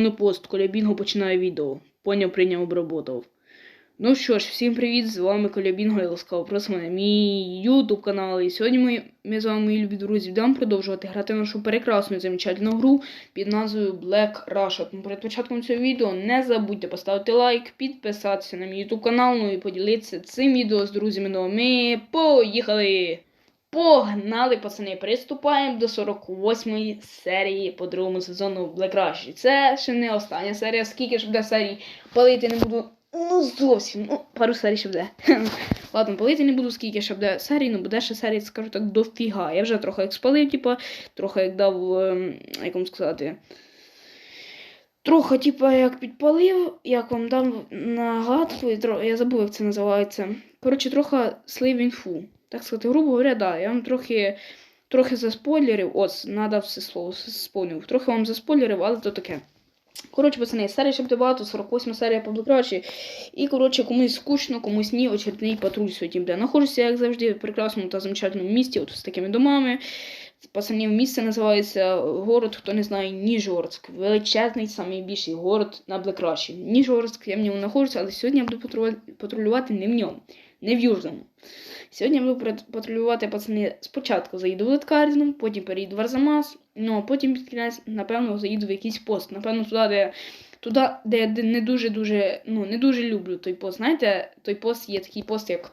На пост, Коля Бінго починає відео. Поняв, прийняв, обработав. Ну що ж, всім привіт! З вами Коля Бінго і ласкаво просимо на мій YouTube канал. І сьогодні ми, ми з вами, мої любі друзі, будемо продовжувати грати в нашу прекрасну і замечательну гру під назвою Black Russia. Тому перед початком цього відео не забудьте поставити лайк, підписатися на мій YouTube канал, ну і поділитися цим відео з друзями. Ну ми поїхали! Погнали, пацани! Приступаємо до 48-ї серії по другому сезону Black Rush. Це ще не остання серія. Скільки ж буде серій палити не буду. Ну, зовсім. Ну, пару серій ще буде. Ладно, палити не буду, скільки ще буде серій, ну буде ще серій, скажу так, дофіга. Я вже трохи як спалив, типа, трохи як дав, ем, як вам сказати. Трохи, типа, як підпалив, як вам дав нагадку, я забув, як це називається. Коротше, трохи слив інфу. Так сказати, грубо говоря, да, я вам трохи, трохи заспойлерив, ось, надав все слово, спомнив. Трохи вам заспойлерив, але то таке. Коротше, пацани, серія ще буде багато, 48 серія по Блекрачі. І, коротше, комусь скучно, комусь ні, очередний патруль сьогодні буде. Находжуся, як завжди, в прекрасному та замечательному місті, от з такими домами. Пацанів місце називається город, хто не знає, Ніжгородськ. Величезний, найбільший город на Блекрачі. Ніжгородськ, я в ньому знаходжуся, але сьогодні я буду патрулювати не в ньому, не в Южному. Сьогодні я буду пат- патрулювати пацани спочатку заїду в Литкарізну, потім перейду в Арзамас, ну а потім під кінець, напевно, заїду в якийсь пост. Напевно, туди, де, туди, де не дуже-дуже, ну, не дуже люблю той пост. Знаєте, той пост є такий пост, як,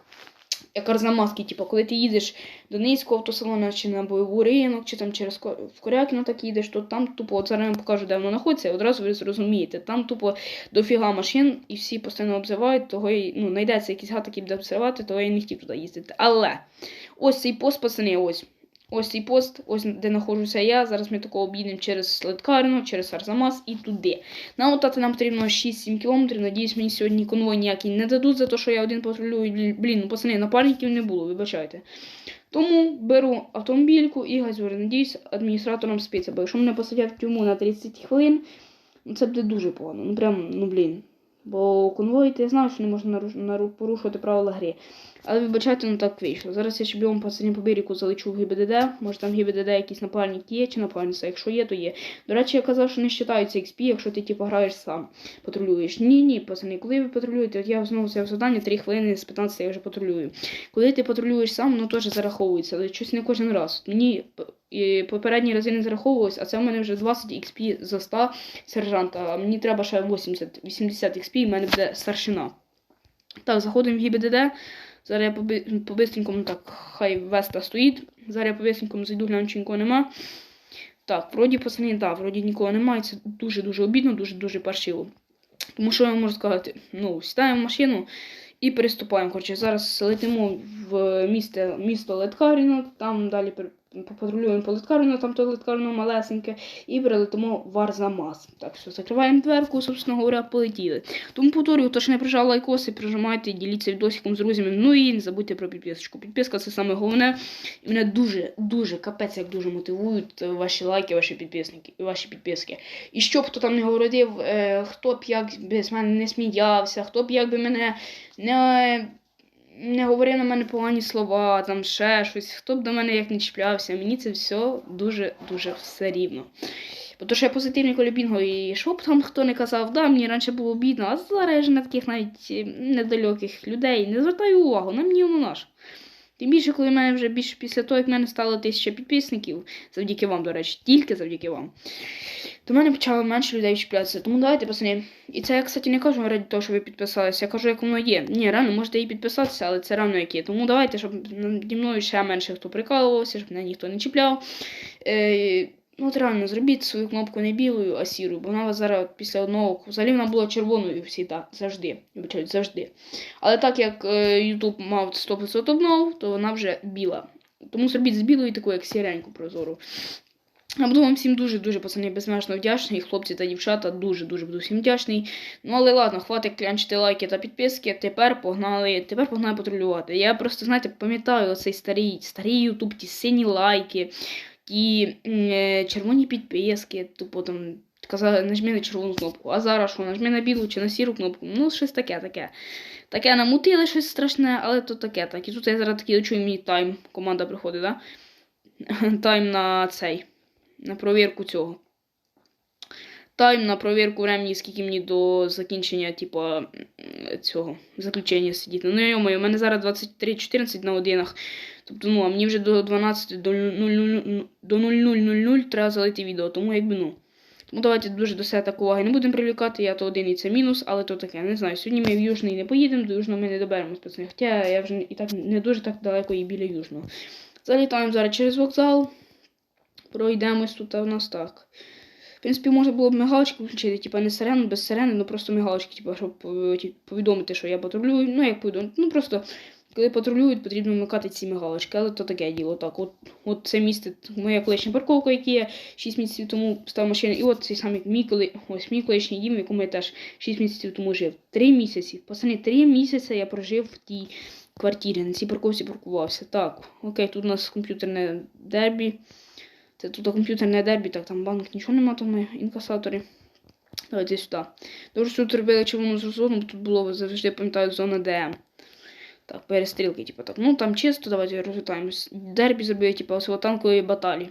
як арзамаски, типу, коли ти їдеш до Низького автосалону, чи на бойовий ринок, чи там через в Корякіно так їдеш, то там тупо, от зараз я вам покажу, де воно знаходиться, і одразу ви зрозумієте. Там тупо дофіга машин, і всі постійно обзивають, того й ну, знайдеться якийсь гад, який буде обзивати, того я не хотів туди їздити. Але ось цей пост, пацани, ось. Ось цей пост, ось де знаходжуся я. Зараз ми такого об'їдемо через Леткарину, через Арзамас і туди. Нам отати нам потрібно 6-7 кілометрів. Надіюсь, мені сьогодні конвой ніякий не дадуть за те, що я один патрулюю. Блін, ну пацани, напарників не було, вибачайте. Тому беру автомобільку і газюрю. Надіюсь, адміністратором спиться, бо якщо мене посадять в тюрму на 30 хвилин, ну це буде дуже погано. Ну прям, ну блін. Бо конвой, ти знав, що не можна порушувати правила гри. Але вибачайте, ну так вийшло. Зараз я ще пацанів по берегу залечу в ГБДД. Може там в ГБДД якийсь напарник є чи напарниця. Якщо є, то є. До речі, я казав, що не вважається XP, якщо ти типу граєш сам, патрулюєш. Ні, ні, пацани, коли ви патрулюєте, от я знову взяв завдання, 3 хвилини з 15 я вже патрулюю. Коли ти патрулюєш сам, воно теж зараховується, але щось не кожен раз. Мені і попередні рази не зараховувалось, а це в мене вже 20 XP за 100 сержанта, мені треба ще 80, 80 XP, і в мене буде старшина. Так, заходимо в ГІБДД. Зараз я по- по-бистренькому так, хай Веста стоїть. Зараз я по-бистренькому зайду, гляну, чи нікого нема. Так, вроді пацани, так, вроді нікого немає. Це дуже-дуже обідно, дуже-дуже паршиво. Тому що я можу сказати, ну, сідаємо в машину і переступаємо. Коротше, зараз летимо в місто, місто Леткаріно, там далі попатрулюємо по Леткаріно, там то Леткаріно малесеньке, і прилетимо в Арзамас. Так що закриваємо дверку, собственно говоря, полетіли. Тому повторюю, хто ще не прижав лайкоси, прижимайте, діліться відосиком з друзями. Ну і не забудьте про підписочку. Підписка це саме головне. І мене дуже, дуже, капець, як дуже мотивують ваші лайки, ваші підписники, ваші підписки. І щоб хто там не говорив, е, хто б як з мене не сміявся, хто б як би мене не, не говорив на мене погані слова, там ще щось, хто б до мене як не чіплявся, мені це все дуже-дуже все рівно. Бо що я позитивний колібінго, і що там хто не казав, да, мені раніше було бідно, а зараз я вже на таких навіть недалеких людей не звертаю увагу, на мені воно наш. Тим більше, коли в мене вже більше після того, як в мене стало тисяча підписників, завдяки вам, до речі, тільки завдяки вам, до мене почало менше людей чіплятися. Тому давайте, пацани. І це я, кстати, не кажу раді того, що ви підписалися. Я кажу, як воно є. Ні, реально, можете і підписатися, але це рано як є. Тому давайте, щоб наді мною ще менше хто прикалувався, щоб мене ніхто не чіпляв. Е, ну, от реально, зробіть свою кнопку не білою, а сірою, бо вона зараз після одного взагалі вона була червоною всі так, завжди. Вибачаю, завжди. Але так як е, YouTube мав 100% обнов, то вона вже біла. Тому зробіть з білою таку, як сіреньку прозору. Я буду вам всім дуже-дуже пацани безмежно вдячний. Хлопці та дівчата дуже-дуже буду всім вдячний. Ну але ладно, хватить клянчити лайки та підписки. Тепер погнали, тепер погнали патрулювати. Я просто, знаєте, пам'ятаю оцей старий, старий Ютуб, ті сині лайки, м, е, червоні підписки, тупо там. Казали, нажми на червону кнопку, а зараз що, нажми на білу чи на сіру кнопку. Ну, щось таке, таке. Таке намутили щось страшне, але то таке. Так. І тут я зараз такий чую мій тайм. Команда приходить, да? Тайм на цей. На провірку цього. тайм на провірку времени, скільки мені до закінчення, типу, цього заключення сидіти. Ну, йомаю, у мене зараз 23.14 на годинах. Тобто, ну, а мені вже до 12, до 00, до 00.00 треба залити відео, тому якби ну. Тому давайте дуже до себе так уваги не будемо привлікати, я то один і це мінус, але то таке, не знаю. Сьогодні ми в Южний не поїдемо, до Южного ми не доберемось, пацани. Хоча я вже і так не дуже так далеко і біля Южного. Залітаємо зараз через вокзал. Пройдемось тут, а в нас так. В принципі, можна було б мигалочки включити, типа не сирену, без сирени, ну просто мигалочки, типа, щоб е, повідомити, що я патрулюю. Ну, як повідомити, ну просто коли патрулюють, потрібно вмикати ці мигалочки, але то таке діло. Так, от, от це місце, моя колишня парковка, яку я 6 місяців тому став машину, і от цей самий мій коли, ось мій колишній дім, в якому я теж 6 місяців тому жив. Три місяці. Пацани, три місяці я прожив в тій квартирі, на цій парковці паркувався. Так, окей, тут у нас комп'ютерне дербі. Це тут комп'ютерне дербі, так там банк нічого нема, там інкасатори. Давайте сюди. Добре, що тут робили червону зону, бо тут було завжди, пам'ятаю, зона ДМ. Так, перестрілки, типу так. Ну там чисто, давайте розвитаємось. Дербі зробили, типу, от танкової баталії.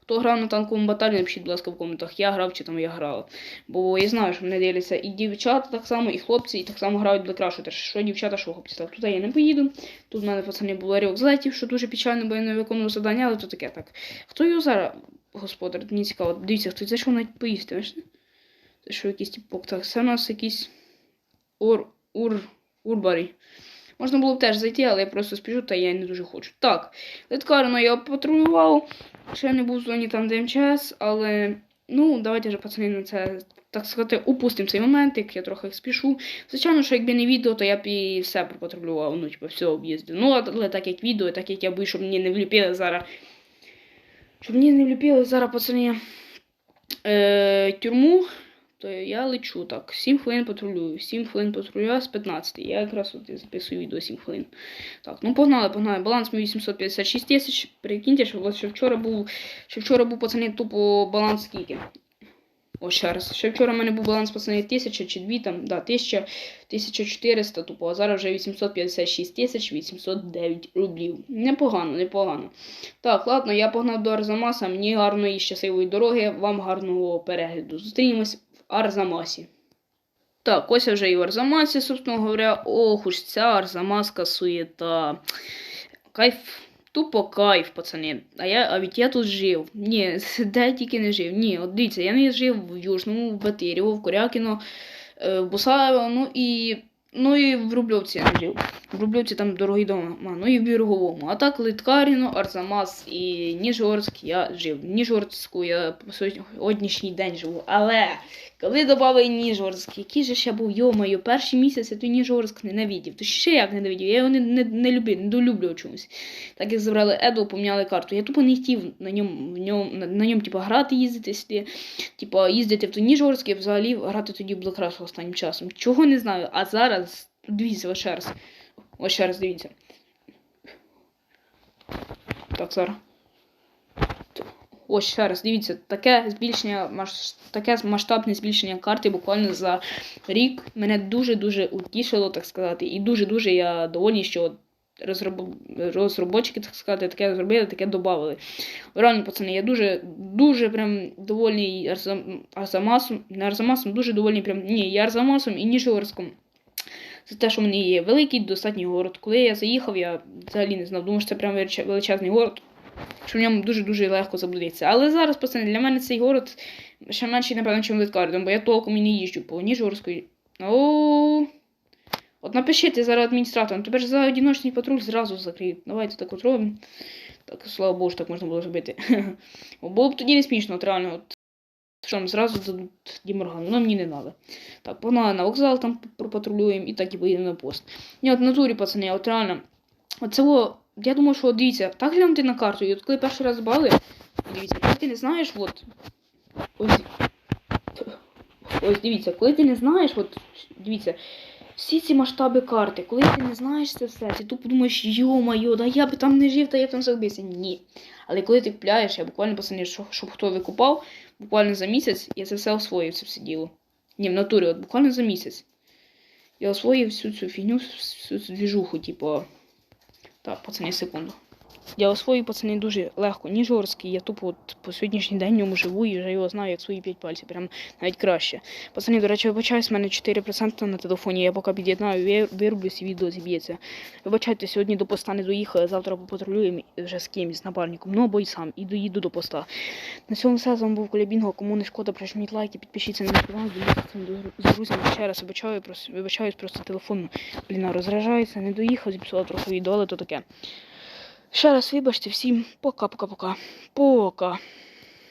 Хто грав на танковому баталі, напишіть, будь ласка, в коментах. Я грав чи там я грала. Бо я знаю, що мене дивляться і дівчата так само, і хлопці, і так само грають Black Rush. Що дівчата, що хлопці. Так, туди я не поїду. Тут в мене пацани було рік злетів, що дуже печально, бо я не виконував завдання, але то таке так. Хто його зараз, господар, мені цікаво. Дивіться, хтось зайшов навіть поїсти, бачите? Це що якийсь типок. Так, це у нас якийсь ур, ур, урбарі. Можна було б теж зайти, але я просто спішу, та я не дуже хочу. Так, литкарно я патрулював. Ще не був в зоні там, де але ну, давайте вже, пацани, на це, так сказати, упустимо цей момент, як я трохи спішу. Звичайно, що якби не відео, то я б і все пропатрулював, ну, типу, все об'їздив. Ну, але так як відео, так як я боюсь, щоб мені не вліпили зараз. Щоб мені не вліпили зараз, пацани, е, тюрму, то я лечу так. 7 хвилин патрулюю. 7 хвилин патрулюю з 15. Я якраз от записую відео 7 хвилин. Так, ну погнали, погнали. Баланс мій 856 тисяч. Прикиньте, що, от, що вчора був, що вчора був пацани тупо баланс скільки. Ось ще раз. Ще вчора в мене був баланс пацани 1000 чи 2 там, да, 1000, 1400 тупо, а зараз вже 856 тисяч 809 рублів. Непогано, непогано. Так, ладно, я погнав до Арзамаса. Мені гарної і щасливої дороги, вам гарного перегляду. Зустрінемось Арзамасі. Так, ось я вже і в Арзамасі, собственно говоря. Ох уж ця Арзамаска суєта. Кайф, тупо кайф, пацани. А я, а ведь я тут жив. Ні, де я тільки не жив. Ні, от дивіться, я не жив в Южному, в Батирєво, в Корякіно, е, в Бусаєво, ну і. Ну і в Рубльовці я не жив. В Рубльовці там дорогий дома, ну і в Бірговому. А так Литкаріно, Арзамас і Ніжгородськ я жив. В Ніжгородську я по сьогоднішній день живу. Але коли додали Ніжгородськ, який же ще був, йомаю, перші місяці той Ніжгородськ ненавидів. То ще як ненавидів, я його не, не, не любив, не долюблював чомусь. Так як забрали Еду, поміняли карту. Я тупо не хотів на ньому, ньому, на, на ньому типу, грати, їздити сюди, типу, їздити в той Ніжгородськ і взагалі грати тоді в Black останнім часом. Чого не знаю. А зараз, дивіться, ось раз. Ось раз дивіться. Так, зараз. Ось ще раз, дивіться, таке збільшення, таке масштабне збільшення карти буквально за рік мене дуже-дуже утішило, так сказати. І дуже-дуже я довольний, що розроб... розробочики, так сказати, таке зробили, таке додали. Реально, пацани, я дуже, дуже прям довольний Арзам... Арзамасом. Не Арзамасом, дуже довольний прям. Ні, я Арзамасом і Ніжгородськом. Це те, що в мене є великий достатній город. Коли я заїхав, я взагалі не знав, думав, що це прям величезний город що в ньому дуже-дуже легко заблудитися. Але зараз, пацани, для мене цей город ще менший, напевно, ніж Литкардом, бо я толком і не їжджу по Ніжгородської. О, От напишіть зараз адміністраторам, тебе ж за одиночний патруль зразу закриють. Давайте так от робимо. Так, слава Богу, так можна було зробити. Було б тоді не смішно, от реально. От, що зразу дадуть Діморган, ну мені не треба. Так, погнали на вокзал, там пропатрулюємо і так і поїдемо на пост. Ні, от в натурі, пацани, от реально. От цього я думаю, що дивіться, так глянути на карту, і от коли перший раз бали, дивіться, коли ти не знаєш, от. Ось, ось дивіться, коли ти не знаєш, от дивіться, всі ці масштаби карти, коли ти не знаєш це все, ти тупо думаєш, йо-майо, да я би там не жив, та я б там загубився. Ні. Але коли ти купляєш, я буквально пацани, щоб, щоб хто викупав, буквально за місяць я це все освоїв, це все діло. Ні, в натурі, от буквально за місяць. Я освоїв всю цю фігню, всю цю двіжуху, типу. Так, пацани, секунду. Я освоюю пацани дуже легко, ніж жорсткий. Я тупо от по сьогоднішній день ньому живу і вже його знаю як свої п'ять пальців, прям навіть краще. Пацани, до речі, вибачаюсь, в мене 4% на телефоні, я поки під'єднаю, вир- вирублюсь і відео зіб'ється. Вибачайте, сьогодні до поста не доїхали, завтра попатрулюємо вже з кимось, з напарником, ну або й сам, і доїду до поста. На цьому все, з вами був Колябінго, кому не шкода, прижміть лайки, підпишіться на мій канал, діліться з друзями. Ще раз вибачаю, вибачаюсь, просто телефон, блін, розряджається, не доїхав, зіпсував трохи відео, але то таке. Ще раз вибачте всім, пока-пока-пока. Пока.